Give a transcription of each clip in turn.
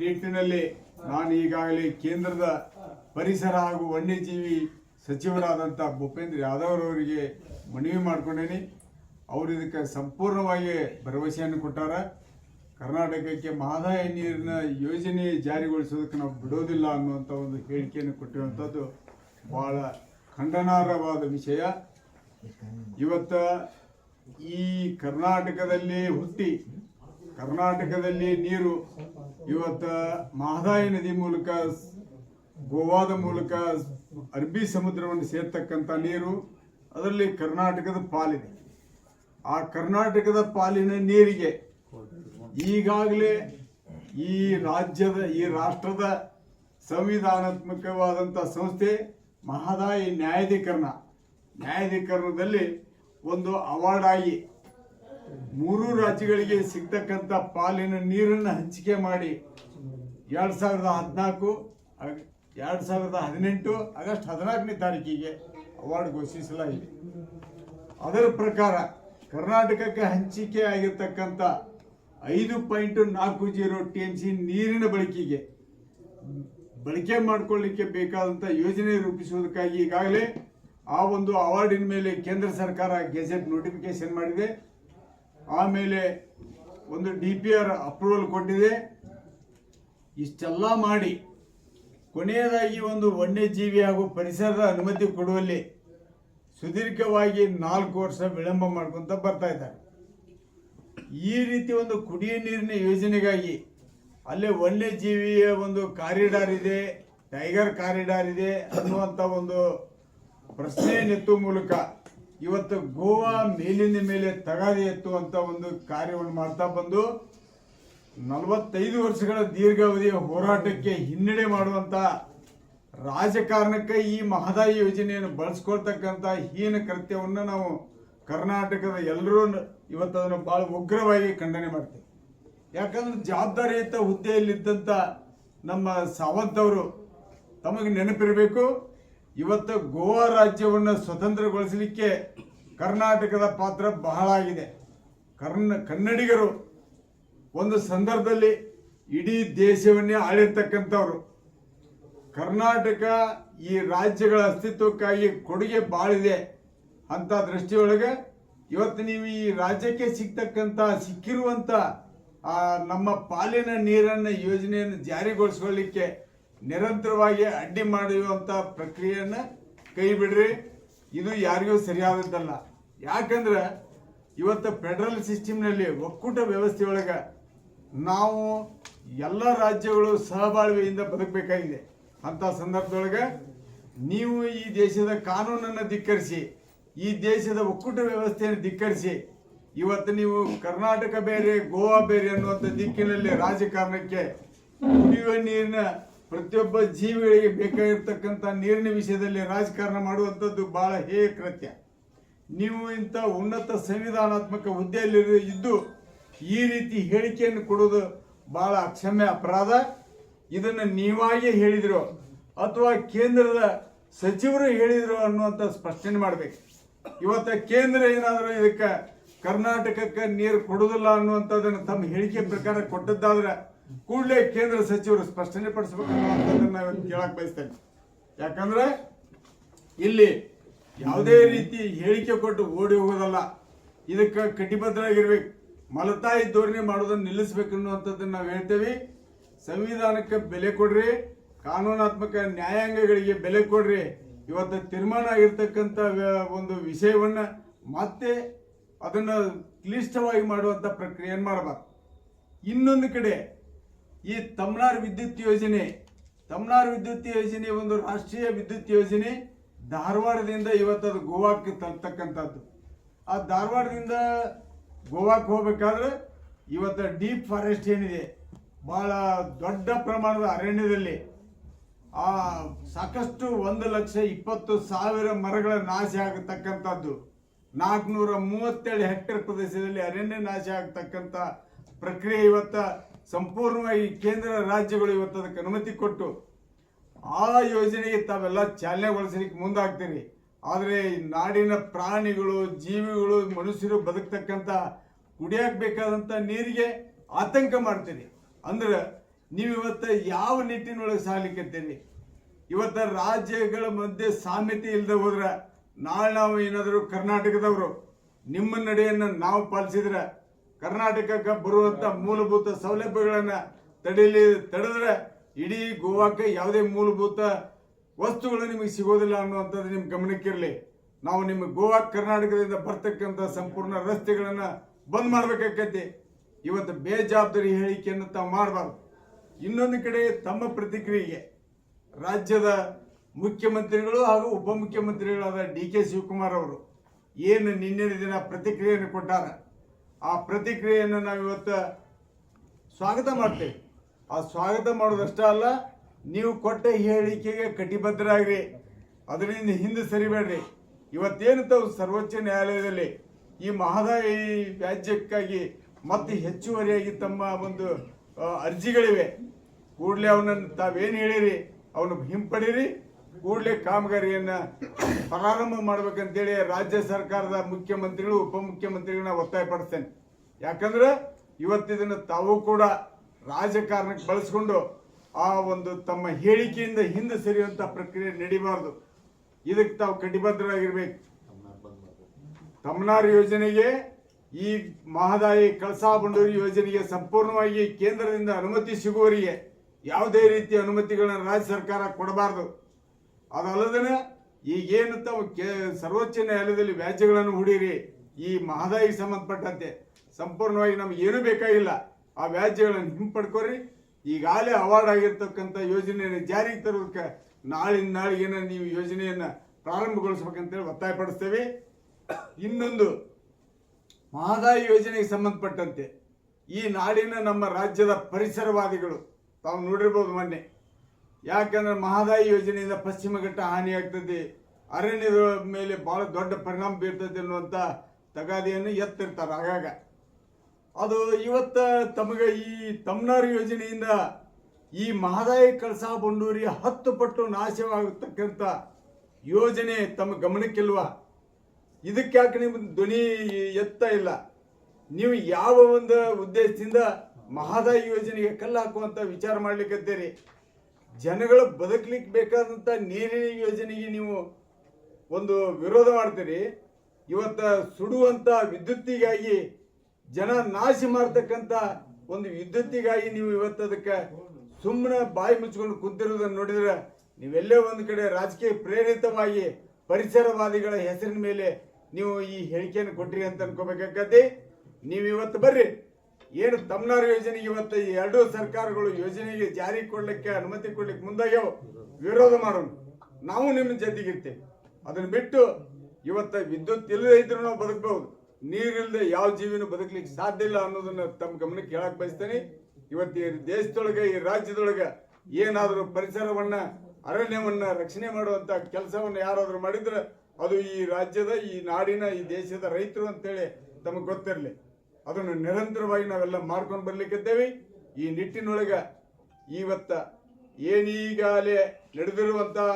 ನಿಟ್ಟಿನಲ್ಲಿ ನಾನು ಈಗಾಗಲೇ ಕೇಂದ್ರದ ಪರಿಸರ ಹಾಗೂ ವನ್ಯಜೀವಿ ಸಚಿವರಾದಂಥ ಭೂಪೇಂದ್ರ ಯಾದವ್ ಅವರಿಗೆ ಮನವಿ ಮಾಡ್ಕೊಂಡೇನಿ. ಅವರು ಇದಕ್ಕೆ ಸಂಪೂರ್ಣವಾಗಿ ಭರವಸೆಯನ್ನು ಕೊಟ್ಟಾರ. ಕರ್ನಾಟಕಕ್ಕೆ ಮಹದಾಯ ನೀರಿನ ಯೋಜನೆ ಜಾರಿಗೊಳಿಸೋದಕ್ಕೆ ನಾವು ಬಿಡೋದಿಲ್ಲ ಅನ್ನುವಂಥ ಒಂದು ಹೇಳಿಕೆಯನ್ನು ಕೊಟ್ಟಿರುವಂಥದ್ದು ಬಹಳ ಖಂಡನಾರ್ಹವಾದ ವಿಷಯ. ಇವತ್ತು ಈ ಕರ್ನಾಟಕದಲ್ಲಿ ಹುಟ್ಟಿ ಕರ್ನಾಟಕದಲ್ಲಿ ನೀರು ಇವತ್ತ ಮಹದಾಯಿ ನದಿ ಮೂಲಕ, ಗೋವಾದ ಮೂಲಕ ಅರಬ್ಬಿ ಸಮುದ್ರವನ್ನು ಸೇರ್ತಕ್ಕಂಥ ನೀರು ಅದರಲ್ಲಿ ಕರ್ನಾಟಕದ ಪಾಲಿದೆ. ಆ ಕರ್ನಾಟಕದ ಪಾಲಿನ ನೀರಿಗೆ ಈಗಾಗಲೇ ಈ ರಾಜ್ಯದ, ಈ ರಾಷ್ಟ್ರದ ಸಂವಿಧಾನಾತ್ಮಕವಾದಂಥ ಸಂಸ್ಥೆ ಮಹದಾಯಿ ನ್ಯಾಯಾಧೀಕರಣ, ನ್ಯಾಯಾಧೀಕರಣದಲ್ಲಿ ಒಂದು ಅವಾರ್ಡ್ ಆಗಿ ಮೂರು ರಾಜ್ಯಗಳಿಗೆ ಸಿಗ್ತಕ್ಕಂಥ ಪಾಲಿನ ನೀರನ್ನು ಹಂಚಿಕೆ ಮಾಡಿ ಎರಡು ಸಾವಿರದ ಹದಿನಾಲ್ಕು ಎರಡು ಸಾವಿರದ ಹದಿನೆಂಟು, ಆಗಸ್ಟ್ ಹದಿನಾಲ್ಕನೇ ತಾರೀಕಿಗೆ ಅವಾರ್ಡ್ ಘೋಷಿಸಲಾಗಿದೆ. ಅದರ ಪ್ರಕಾರ ಕರ್ನಾಟಕಕ್ಕೆ ಹಂಚಿಕೆ ಆಗಿರ್ತಕ್ಕಂಥ ಐದು ಪಾಯಿಂಟ್ ನಾಲ್ಕು ಜೀರೋ ಟಿ ಎಂ ಸಿ ನೀರಿನ ಬಳಕೆಗೆ ಬಳಕೆ ಮಾಡಿಕೊಳ್ಳಿಕ್ಕೆ ಬೇಕಾದಂಥ ಯೋಜನೆ ರೂಪಿಸುವುದಕ್ಕಾಗಿ ಈಗಾಗಲೇ ಆ ಒಂದು ಅವಾರ್ಡಿನ ಮೇಲೆ ಕೇಂದ್ರ ಸರ್ಕಾರ ಗೆಜೆಟ್ ನೋಟಿಫಿಕೇಶನ್ ಮಾಡಿದೆ. ಆಮೇಲೆ ಒಂದು ಡಿ ಪಿ ಆರ್ ಅಪ್ರೂವಲ್ ಕೊಟ್ಟಿದೆ. ಇಷ್ಟೆಲ್ಲ ಮಾಡಿ ಕೊನೆಯದಾಗಿ ಒಂದು ವನ್ಯಜೀವಿ ಹಾಗೂ ಪರಿಸರದ ಅನುಮತಿ ಕೊಡುವಲ್ಲಿ ಸುದೀರ್ಘವಾಗಿ ನಾಲ್ಕು ವರ್ಷ ವಿಳಂಬ ಮಾಡ್ಕೊಂತ ಬರ್ತಾ ಇದ್ದಾರೆ. ಈ ರೀತಿ ಒಂದು ಕುಡಿಯ ನೀರಿನ ಯೋಜನೆಗಾಗಿ ಅಲ್ಲೇ ವನ್ಯಜೀವಿಯ ಒಂದು ಕಾರಿಡಾರ್ ಇದೆ, ಟೈಗರ್ ಕಾರಿಡಾರ್ ಇದೆ ಅನ್ನುವಂಥ ಒಂದು ಪ್ರಶ್ನೆ ಎತ್ತುವ ಮೂಲಕ ಇವತ್ತು ಗೋವಾ ಮೇಲಿನ ಮೇಲೆ ತಗಾದೆ ಎತ್ತುವಂತ ಒಂದು ಕಾರ್ಯವನ್ನು ಮಾಡ್ತಾ ಬಂದು ನಲವತ್ತೈದು ವರ್ಷಗಳ ದೀರ್ಘಾವಧಿಯ ಹೋರಾಟಕ್ಕೆ ಹಿನ್ನಡೆ ಮಾಡುವಂತ ರಾಜಕಾರಣಕ್ಕೆ ಈ ಮಹದಾಯಿ ಯೋಜನೆಯನ್ನು ಬಳಸ್ಕೊಳ್ತಕ್ಕಂಥ ಹೀನ ಕೃತ್ಯವನ್ನು ನಾವು ಕರ್ನಾಟಕದ ಎಲ್ಲರೂ ಇವತ್ತು ಅದನ್ನು ಬಹಳ ಉಗ್ರವಾಗಿ ಖಂಡನೆ ಮಾಡ್ತೇವೆ. ಯಾಕಂದ್ರೆ ಜವಾಬ್ದಾರಿಯುತ ಹುದ್ದೆಯಲ್ಲಿದ್ದಂಥ ನಮ್ಮ ಸಾವಂತ್ ಅವರು ತಮಗೆ ನೆನಪಿರಬೇಕು. ಇವತ್ತು ಗೋವಾ ರಾಜ್ಯವನ್ನು ಸ್ವತಂತ್ರಗೊಳಿಸಲಿಕ್ಕೆ ಕರ್ನಾಟಕದ ಪಾತ್ರ ಬಹಳ ಆಗಿದೆ. ಕರ್ನ, ಕನ್ನಡಿಗರು ಒಂದು ಸಂದರ್ಭದಲ್ಲಿ ಇಡೀ ದೇಶವನ್ನೇ ಆಳಿರ್ತಕ್ಕಂಥವ್ರು. ಕರ್ನಾಟಕ ಈ ರಾಜ್ಯಗಳ ಅಸ್ತಿತ್ವಕ್ಕಾಗಿ ಕೊಡುಗೆ ಬಾಳಿದೆ ಅಂತ ದೃಷ್ಟಿಯೊಳಗೆ ಇವತ್ತು ನೀವು ಈ ರಾಜ್ಯಕ್ಕೆ ಸಿಗ್ತಕ್ಕಂಥ, ಸಿಕ್ಕಿರುವಂಥ ನಮ್ಮ ಪಾಲಿನ ನೀರನ್ನು ಯೋಜನೆಯನ್ನು ಜಾರಿಗೊಳಿಸ್ಕೊಳ್ಳಿಕ್ಕೆ ನಿರಂತರವಾಗಿ ಅಡ್ಡಿ ಮಾಡುವಂಥ ಪ್ರಕ್ರಿಯೆಯನ್ನು ಕೈ ಬಿಡ್ರಿ. ಇದು ಯಾರಿಗೂ ಸರಿಯಾದದ್ದಲ್ಲ. ಯಾಕಂದ್ರೆ ಇವತ್ತು ಫೆಡರಲ್ ಸಿಸ್ಟಮ್ನಲ್ಲಿ ಒಕ್ಕೂಟ ವ್ಯವಸ್ಥೆಯೊಳಗೆ ನಾವು ಎಲ್ಲ ರಾಜ್ಯಗಳು ಸಹಬಾಳ್ವೆಯಿಂದ ಬದುಕಬೇಕಾಗಿದೆ. ಅಂತ ಸಂದರ್ಭದೊಳಗೆ ನೀವು ಈ ದೇಶದ ಕಾನೂನನ್ನು ಧಿಕ್ಕರಿಸಿ, ಈ ದೇಶದ ಒಕ್ಕೂಟ ವ್ಯವಸ್ಥೆಯನ್ನು ಧಿಕ್ಕರಿಸಿ, ಇವತ್ತು ನೀವು ಕರ್ನಾಟಕ ಬೇರೆ, ಗೋವಾ ಬೇರೆ ಅನ್ನುವಂಥ ದಿಕ್ಕಿನಲ್ಲಿ ರಾಜಕಾರಣಕ್ಕೆ ಕುಡಿಯುವ ನೀರಿನ ಪ್ರತಿಯೊಬ್ಬ ಜೀವಿಗಳಿಗೆ ಬೇಕಾಗಿರ್ತಕ್ಕಂಥ ನೀರಿನ ವಿಷಯದಲ್ಲಿ ರಾಜಕಾರಣ ಮಾಡುವಂಥದ್ದು ಬಹಳ ಹೇ ಕೃತ್ಯ. ನೀವು ಇಂಥ ಉನ್ನತ ಸಂವಿಧಾನಾತ್ಮಕ ಹುದ್ದೆಯಲ್ಲಿ ಇದ್ದು ಈ ರೀತಿ ಹೇಳಿಕೆಯನ್ನು ಕೊಡೋದು ಬಹಳ ಅಕ್ಷಮ್ಯ ಅಪರಾಧ. ಇದನ್ನು ನೀವಾಗಿಯೇ ಹೇಳಿದಿರೋ ಅಥವಾ ಕೇಂದ್ರದ ಸಚಿವರು ಹೇಳಿದ್ರು ಅನ್ನುವಂಥ ಸ್ಪಷ್ಟನೆ ಮಾಡಬೇಕು. ಇವತ್ತು ಕೇಂದ್ರ ಏನಾದರೂ ಇದಕ್ಕೆ ಕರ್ನಾಟಕಕ್ಕೆ ನೀರು ಕೊಡೋದಿಲ್ಲ ಅನ್ನುವಂಥದ್ದನ್ನು ತಮ್ಮ ಹೇಳಿಕೆ ಪ್ರಕಾರ ಕೊಟ್ಟದ್ದಾದ್ರೆ ಕೂಡಲೇ ಕೇಂದ್ರ ಸಚಿವರು ಸ್ಪಷ್ಟನೆ ಪಡಿಸ್ಬೇಕು ಅನ್ನುವಂಥದ್ದನ್ನು ನಾವು ಕೇಳಕ್ ಬಯಸ್ತೇನೆ. ಯಾಕಂದ್ರೆ ಇಲ್ಲಿ ಯಾವುದೇ ರೀತಿ ಹೇಳಿಕೆ ಕೊಟ್ಟು ಓಡಿ ಹೋಗೋದಲ್ಲ, ಇದಕ್ಕೆ ಕಟಿಬದ್ಧರಾಗಿರ್ಬೇಕು. ಮಲತಾಯಿ ಧೋರಣೆ ಮಾಡೋದನ್ನು ನಿಲ್ಲಿಸ್ಬೇಕು ಅನ್ನುವಂಥದ್ದನ್ನ ನಾವು ಹೇಳ್ತೇವೆ. ಸಂವಿಧಾನಕ್ಕೆ ಬೆಲೆ ಕೊಡ್ರಿ, ಕಾನೂನಾತ್ಮಕ ನ್ಯಾಯಾಂಗಗಳಿಗೆ ಬೆಲೆ ಕೊಡ್ರಿ. ಇವತ್ತು ತೀರ್ಮಾನ ಆಗಿರ್ತಕ್ಕಂಥ ಒಂದು ವಿಷಯವನ್ನ ಮತ್ತೆ ಅದನ್ನ ಕ್ಲಿಷ್ಟವಾಗಿ ಮಾಡುವಂತ ಪ್ರಕ್ರಿಯೆಯನ್ನು ಮಾಡಬಾರ್ದು. ಇನ್ನೊಂದು ಕಡೆ ಈ ತಮ್ನಾರ್ ವಿದ್ಯುತ್ ಯೋಜನೆ, ತಮ್ನಾರ್ ವಿದ್ಯುತ್ ಯೋಜನೆ ಒಂದು ರಾಷ್ಟ್ರೀಯ ವಿದ್ಯುತ್ ಯೋಜನೆ, ಧಾರವಾಡದಿಂದ ಇವತ್ತು ಅದು ಗೋವಾಕ್ಕೆ ತಲುಪ್ತಕ್ಕಂಥದ್ದು ಆ ಧಾರವಾಡದಿಂದ ಗೋವಾಕ್ಕೆ ಹೋಗ್ಬೇಕಾದ್ರೆ ಇವತ್ತು ಡೀಪ್ ಫಾರೆಸ್ಟ್ ಏನಿದೆ, ಬಹಳ ದೊಡ್ಡ ಪ್ರಮಾಣದ ಅರಣ್ಯದಲ್ಲಿ ಆ ಸಾಕಷ್ಟು ಒಂದು ಲಕ್ಷ ಇಪ್ಪತ್ತು ಸಾವಿರ ಮರಗಳ ನಾಶ ಆಗತಕ್ಕಂಥದ್ದು. ನಾಲ್ಕುನೂರ ಮೂವತ್ತೇಳು ಹೆಕ್ಟೇರ್ ಪ್ರದೇಶದಲ್ಲಿ ಅರಣ್ಯ ನಾಶ ಆಗ್ತಕ್ಕಂಥ ಪ್ರಕ್ರಿಯೆ ಇವತ್ತ ಸಂಪೂರ್ಣವಾಗಿ ಕೇಂದ್ರ ರಾಜ್ಯಗಳು ಇವತ್ತು ಅದಕ್ಕೆ ಅನುಮತಿ ಕೊಟ್ಟು ಆ ಯೋಜನೆಗೆ ತಾವೆಲ್ಲ ಚಾಲನೆಗೊಳಿಸಲಿಕ್ಕೆ ಮುಂದಾಗ್ತೀರಿ. ಆದರೆ ನಾಡಿನ ಪ್ರಾಣಿಗಳು, ಜೀವಿಗಳು, ಮನುಷ್ಯರು ಬದುಕ್ತಕ್ಕಂಥ ಕುಡಿಯಕ್ಕೆ ಬೇಕಾದಂಥ ನೀರಿಗೆ ಆತಂಕ ಮಾಡ್ತೀರಿ. ಅಂದ್ರೆ ನೀವಿವತ್ತು ಯಾವ ನಿಟ್ಟಿನೊಳಗೆ ಸಾಲಿಕತ್ತೀರಿ ಇವತ್ತು ರಾಜ್ಯಗಳ ಮಧ್ಯೆ ಸಾಮ್ಯತೆ ಇಲ್ಲದೆ ಹೋದ್ರೆ ನಾಳೆ ನಾವು ಏನಾದರೂ ಕರ್ನಾಟಕದವರು ನಿಮ್ಮ ನಡೆಯನ್ನು ನಾವು ಪಾಲಿಸಿದ್ರೆ ಕರ್ನಾಟಕಕ್ಕೆ ಬರುವಂತ ಮೂಲಭೂತ ಸೌಲಭ್ಯಗಳನ್ನ ತಡೀಲಿ, ತಡೆದ್ರೆ ಇಡೀ ಗೋವಾಕ್ಕೆ ಯಾವುದೇ ಮೂಲಭೂತ ವಸ್ತುಗಳು ನಿಮಗೆ ಸಿಗೋದಿಲ್ಲ ಅನ್ನುವಂಥದ್ದು ನಿಮ್ಮ ಗಮನಕ್ಕಿರಲಿ. ನಾವು ನಿಮ್ಮ ಗೋವಾ, ಕರ್ನಾಟಕದಿಂದ ಬರ್ತಕ್ಕಂಥ ಸಂಪೂರ್ಣ ರಸ್ತೆಗಳನ್ನ ಬಂದ್ ಮಾಡ್ಬೇಕಾಕೈತಿ. ಇವತ್ತು ಬೇಜವಾಬ್ದಾರಿ ಹೇಳಿಕೆಯನ್ನು ತಾವು ಮಾಡಬಾರ್ದು. ಇನ್ನೊಂದು ಕಡೆ ತಮ್ಮ ಪ್ರತಿಕ್ರಿಯೆಗೆ ರಾಜ್ಯದ ಮುಖ್ಯಮಂತ್ರಿಗಳು ಹಾಗೂ ಉಪಮುಖ್ಯಮಂತ್ರಿಗಳಾದ ಡಿ ಕೆ ಶಿವಕುಮಾರ್ ಅವರು ಏನು ನಿನ್ನೆ ದಿನ ಪ್ರತಿಕ್ರಿಯೆಯನ್ನು ಕೊಟ್ಟಾರ? ಆ ಪ್ರತಿಕ್ರಿಯೆಯನ್ನು ನಾವು ಇವತ್ತು ಸ್ವಾಗತ ಮಾಡ್ತೇವೆ. ಆ ಸ್ವಾಗತ ಮಾಡೋದಷ್ಟೇ ಅಲ್ಲ, ನೀವು ಕೊಟ್ಟ ಹೇಳಿಕೆಗೆ ಕಟಿಬದ್ಧರಾಗ್ರಿ. ಅದರಿಂದ ಹಿಂದೆ ಸರಿಬೇಡ್ರಿ. ಇವತ್ತೇನು ತಾವು ಸರ್ವೋಚ್ಚ ನ್ಯಾಯಾಲಯದಲ್ಲಿ ಈ ಮಹದಾಯಿ ವ್ಯಾಜ್ಯಕ್ಕಾಗಿ ಮತ್ತೆ ಹೆಚ್ಚುವರಿಯಾಗಿ ತಮ್ಮ ಒಂದು ಅರ್ಜಿಗಳಿವೆ. ಕೂಡಲೇ ಅವನನ್ನು ತಾವೇನು ಹೇಳಿರಿ? ಅವನು ಹಿಂಪಡೀರಿ. ಕೂಡಲೇ ಕಾಮಗಾರಿಯನ್ನ ಪ್ರಾರಂಭ ಮಾಡ್ಬೇಕಂತೇಳಿ ರಾಜ್ಯ ಸರ್ಕಾರದ ಮುಖ್ಯಮಂತ್ರಿಗಳು, ಉಪಮುಖ್ಯಮಂತ್ರಿಗಳನ್ನ ಒತ್ತಾಯಪಡಿಸ್ತೇನೆ. ಯಾಕಂದ್ರೆ ಇವತ್ತಿದನ್ನು ತಾವು ಕೂಡ ರಾಜಕಾರಣಕ್ಕೆ ಬಳಸ್ಕೊಂಡು ಆ ಒಂದು ತಮ್ಮ ಹೇಳಿಕೆಯಿಂದ ಹಿಂದೆ ಸರಿಯುವಂತ ಪ್ರಕ್ರಿಯೆ ನಡಿಬಾರ್ದು. ಇದಕ್ಕೆ ತಾವು ಕಟಿಬದ್ಧರಾಗಿರ್ಬೇಕು. ತಮ್ನಾರ್ ಯೋಜನೆಗೆ ಈ ಮಹದಾಯಿ ಕಳಸಾ ಬಂಡೂರಿ ಯೋಜನೆಗೆ ಸಂಪೂರ್ಣವಾಗಿ ಕೇಂದ್ರದಿಂದ ಅನುಮತಿ ಸಿಗುವವರಿಗೆ ಯಾವುದೇ ರೀತಿಯ ಅನುಮತಿಗಳನ್ನ ರಾಜ್ಯ ಸರ್ಕಾರ ಕೊಡಬಾರದು. ಅದಲ್ಲದೆ ಈಗೇನು ತಾವು ಕೇ ಸರ್ವೋಚ್ಚ ನ್ಯಾಯಾಲಯದಲ್ಲಿ ವ್ಯಾಜ್ಯಗಳನ್ನು ಹೂಡಿರಿ. ಈ ಮಹದಾಯಿಗೆ ಸಂಬಂಧಪಟ್ಟಂತೆ ಸಂಪೂರ್ಣವಾಗಿ ನಮ್ಗೆ ಏನೂ ಬೇಕಾಗಿಲ್ಲ. ಆ ವ್ಯಾಜ್ಯಗಳನ್ನು ಹಿಂಪಡ್ಕೊರಿ. ಈಗಾಗಲೇ ಅವಾರ್ಡ್ ಆಗಿರ್ತಕ್ಕಂಥ ಯೋಜನೆಯನ್ನು ಜಾರಿಗೆ ತರೋದಕ್ಕೆ ನಾಳಿನ ನಾಳಿಗೇನ ನೀವು ಯೋಜನೆಯನ್ನು ಪ್ರಾರಂಭಗೊಳಿಸ್ಬೇಕಂತೇಳಿ ಒತ್ತಾಯಪಡಿಸ್ತೇವೆ. ಇನ್ನೊಂದು, ಮಹದಾಯಿ ಯೋಜನೆಗೆ ಸಂಬಂಧಪಟ್ಟಂತೆ ಈ ನಾಡಿನ ನಮ್ಮ ರಾಜ್ಯದ ಪರಿಸರವಾದಿಗಳು, ತಾವು ನೋಡಿರ್ಬೋದು ಮೊನ್ನೆ ಯಾಕಂದ್ರೆ ಮಹದಾಯಿ ಯೋಜನೆಯಿಂದ ಪಶ್ಚಿಮ ಘಟ್ಟ ಹಾನಿಯಾಗ್ತದೆ. ಅರಣ್ಯದ ಮೇಲೆ ಬಹಳ ದೊಡ್ಡ ಪರಿಣಾಮ ಬೀರ್ತದೆ ಅನ್ನುವಂಥ ತಗಾದೆಯನ್ನು ಎತ್ತಿರ್ತಾರೆ ಆಗಾಗ. ಅದು ಇವತ್ತು ತಮಗೆ ಈ ತಮ್ನಾರು ಯೋಜನೆಯಿಂದ ಈ ಮಹದಾಯಿ ಕಳಸಾ ಬಂಡೂರಿ ಹತ್ತು ಪಟ್ಟು ನಾಶವಾಗತಕ್ಕಂಥ ಯೋಜನೆ ತಮ್ಮ ಗಮನಕ್ಕಿಲ್ವ? ಇದಕ್ಕೆ ಯಾಕೆ ಧ್ವನಿ ಎತ್ತ ಇಲ್ಲ? ನೀವು ಯಾವ ಒಂದು ಉದ್ದೇಶದಿಂದ ಮಹದಾಯಿ ಯೋಜನೆಗೆ ಕಲ್ಲು ಹಾಕುವಂತ ವಿಚಾರ ಮಾಡ್ಲಿಕ್ಕತ್ತೀರಿ ಜನಗಳು ಬದುಕಲಿಕ್ಕೆ ಬೇಕಾದಂಥ ನೀರಿನ ಯೋಜನೆಗೆ ನೀವು ಒಂದು ವಿರೋಧ ಮಾಡ್ತೀರಿ. ಇವತ್ತ ಸುಡುವಂಥ ವಿದ್ಯುತ್ತಿಗಾಗಿ ಜನ ನಾಶ ಮಾಡ್ತಕ್ಕಂಥ ಒಂದು ವಿದ್ಯುತ್ತಿಗಾಗಿ ನೀವು ಇವತ್ತು ಅದಕ್ಕೆ ಸುಮ್ಮನೆ ಬಾಯಿ ಮುಚ್ಕೊಂಡು ಕುಂತಿರೋದನ್ನು ನೋಡಿದ್ರೆ ನೀವೆಲ್ಲೇ ಒಂದು ಕಡೆ ರಾಜಕೀಯ ಪ್ರೇರಿತವಾಗಿ ಪರಿಸರವಾದಿಗಳ ಹೆಸರಿನ ಮೇಲೆ ನೀವು ಈ ಹೇಳಿಕೆಯನ್ನು ಕೊಟ್ಟಿರಿ ಅಂತ ಅನ್ಕೋಬೇಕಾಗತ್ತೆ ನೀವು ಇವತ್ತು ಬರ್ರಿ. ಏನು ತಮ್ನಾರ್ ಯೋಜನೆಗೆ ಇವತ್ತು ಎರಡೂ ಸರ್ಕಾರಗಳು ಯೋಜನೆಗೆ ಜಾರಿ ಕೊಡ್ಲಿಕ್ಕೆ ಅನುಮತಿ ಕೊಡ್ಲಿಕ್ಕೆ ಮುಂದಾಗ್ಯವು ವಿರೋಧ ಮಾಡೋಣ. ನಾವು ನಿಮ್ಮ ಜೊತೆಗಿರ್ತೇವೆ ಅದನ್ನ ಬಿಟ್ಟು ಇವತ್ತ ವಿದ್ಯುತ್ ಇಲ್ಲದೆ ಇದ್ರೂ ನಾವು ಬದುಕಬಹುದು ನೀರಿಲ್ಲದೆ ಯಾವ ಜೀವಿನೂ ಬದುಕಲಿಕ್ಕೆ ಸಾಧ್ಯ ಇಲ್ಲ ಅನ್ನೋದನ್ನ ತಮ್ಮ ಗಮನಕ್ಕೆ ಹೇಳಕ್ ಬಯಸ್ತೇನೆ. ಇವತ್ತು ಈ ದೇಶದೊಳಗೆ, ಈ ರಾಜ್ಯದೊಳಗೆ ಏನಾದರೂ ಪರಿಸರವನ್ನ, ಅರಣ್ಯವನ್ನ ರಕ್ಷಣೆ ಮಾಡುವಂತ ಕೆಲಸವನ್ನ ಯಾರಾದರೂ ಮಾಡಿದ್ರೆ ಅದು ಈ ರಾಜ್ಯದ, ಈ ನಾಡಿನ, ಈ ದೇಶದ ರೈತರು ಅಂತೇಳಿ ತಮಗೆ ಗೊತ್ತಿರಲಿ. ಅದನ್ನು ನಿರಂತರವಾಗಿ ನಾವೆಲ್ಲ ಮಾಡ್ಕೊಂಡು ಬರ್ಲಿಕ್ಕಿದ್ದೇವೆ. ಈ ನಿಟ್ಟಿನೊಳಗೆ ಇವತ್ತ ಏನೀಗಾಲೇ ನಡೆದಿರುವಂತಹ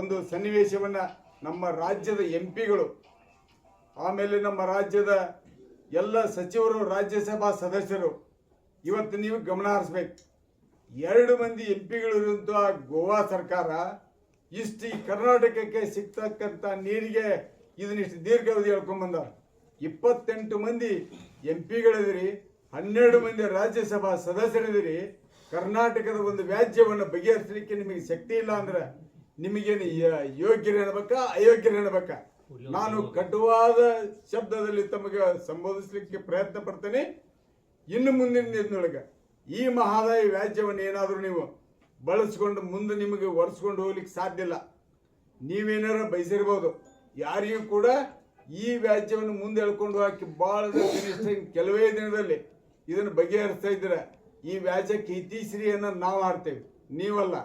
ಒಂದು ಸನ್ನಿವೇಶವನ್ನ ನಮ್ಮ ರಾಜ್ಯದ ಎಂ ಪಿಗಳು ಆಮೇಲೆ ನಮ್ಮ ರಾಜ್ಯದ ಎಲ್ಲ ಸಚಿವರು, ರಾಜ್ಯಸಭಾ ಸದಸ್ಯರು, ಇವತ್ತು ನೀವು ಗಮನ ಹರಿಸ್ಬೇಕು. ಎರಡು ಮಂದಿ ಎಂ ಪಿಗಳಿರುವಂಥ ಗೋವಾ ಸರ್ಕಾರ ಇಷ್ಟು ಈ ಕರ್ನಾಟಕಕ್ಕೆ ಸಿಗ್ತಕ್ಕಂಥ ನೀರಿಗೆ ಇದನ್ನಿಷ್ಟು ದೀರ್ಘಾವಧಿ ಹೇಳ್ಕೊಂಬಂದವ್ರ ಇಪ್ಪತ್ತೆಂಟು ಮಂದಿ ಎಂ ಪಿಗಳಿದಿರಿ ಹನ್ನೆರಡು ಮಂದಿ ರಾಜ್ಯಸಭಾ ಸದಸ್ಯರಿದಿರಿ ಕರ್ನಾಟಕದ ಒಂದು ವ್ಯಾಜ್ಯವನ್ನು ಬಗೆಹರಿಸಲಿಕ್ಕೆ ನಿಮಗೆ ಶಕ್ತಿ ಇಲ್ಲ ಅಂದ್ರೆ ನಿಮಗೇನು ಯ- ಯೋಗ್ಯರು ಎನ್ನಬೇಕಾ ಅಯೋಗ್ಯರು ಎನ್ನಬೇಕಾ ನಾನು ಕಟುವಾದ ಶಬ್ದದಲ್ಲಿ ತಮಗೆ ಸಂಬೋಧಿಸಲಿಕ್ಕೆ ಪ್ರಯತ್ನ ಪಡ್ತೇನೆ. ಇನ್ನು ಮುಂದಿನ ದಿನದೊಳಗೆ ಈ ಮಹಾದಾಯಿ ವ್ಯಾಜ್ಯವನ್ನು ಏನಾದರೂ ನೀವು ಬಳಸ್ಕೊಂಡು ಮುಂದೆ ನಿಮಗೆ ಒರೆಸ್ಕೊಂಡು ಹೋಗ್ಲಿಕ್ಕೆ ಸಾಧ್ಯ ಇಲ್ಲ. ನೀವೇನಾರ ಬಯಸಿರ್ಬೋದು. ಯಾರಿಗೂ ಕೂಡ ಈ ವ್ಯಾಜ್ಯವನ್ನು ಮುಂದೆ ಎಳ್ಕೊಂಡು ಹಾಕಿ ಕನಿಷ್ಠ ಕೆಲವೇ ದಿನದಲ್ಲಿ ಇದನ್ನು ಬಗೆಹರಿಸ್ತಾ ಇದ್ದೀರ. ಈ ವ್ಯಾಜ್ಯಕ್ಕೆ ಇತಿಶ್ರೀಯನ್ನು ನಾವು ಆಡ್ತೇವೆ ನೀವಲ್ಲ.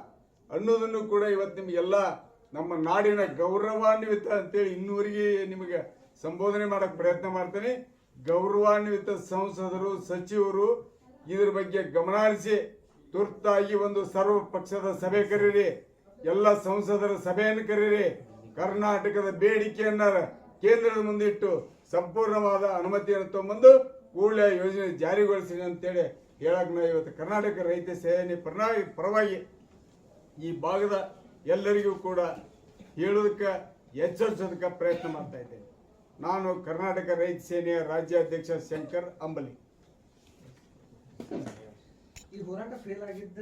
ಅನ್ನೋದನ್ನು ಕೂಡ ಇವತ್ತು ನಿಮಗೆಲ್ಲ ನಮ್ಮ ನಾಡಿನ ಗೌರವಾನ್ವಿತ ಅಂತೇಳಿ ಇನ್ನೂವರೆಗೆ ನಿಮಗೆ ಸಂಬೋಧನೆ ಮಾಡೋಕ್ಕೆ ಪ್ರಯತ್ನ ಮಾಡ್ತೀನಿ. ಗೌರವಾನ್ವಿತ ಸಂಸದರು, ಸಚಿವರು ಇದ್ರ ಬಗ್ಗೆ ಗಮನ ಹರಿಸಿ, ತುರ್ತಾಗಿ ಒಂದು ಸರ್ವ ಪಕ್ಷದ ಸಭೆ ಕರೀರಿ. ಎಲ್ಲ ಸಂಸದರ ಸಭೆಯನ್ನು ಕರೀರಿ. ಕರ್ನಾಟಕದ ಬೇಡಿಕೆಯನ್ನ ಕೇಂದ್ರದ ಮುಂದಿಟ್ಟು ಸಂಪೂರ್ಣವಾದ ಅನುಮತಿಯನ್ನು ತಗೊಂಬಂದು ಕೂಡಲೇ ಯೋಜನೆ ಜಾರಿಗೊಳಿಸಿದೆ ಅಂತೇಳಿ ಹೇಳಕ್ ನಾವು ಇವತ್ತು ಕರ್ನಾಟಕ ರೈತ ಸೇನೆ ಪರವಾಗಿ ಪರವಾಗಿ ಈ ಭಾಗದ ಎಲ್ಲರಿಗೂ ಕೂಡ ಹೇಳೋದಕ್ಕೆ ಎಚ್ಚರಿಸೋದಕ್ಕೆ ಪ್ರಯತ್ನ ಮಾಡ್ತಾ ಇದ್ದೇನೆ. ನಾನು ಕರ್ನಾಟಕ ರೈತ ಸೇನೆಯ ರಾಜ್ಯಾಧ್ಯಕ್ಷ ಶಂಕರ್ ಅಂಬಲಿ. ಈ ಹೋರಾಟ ಫೇಲ್ ಆಗಿದ್ದ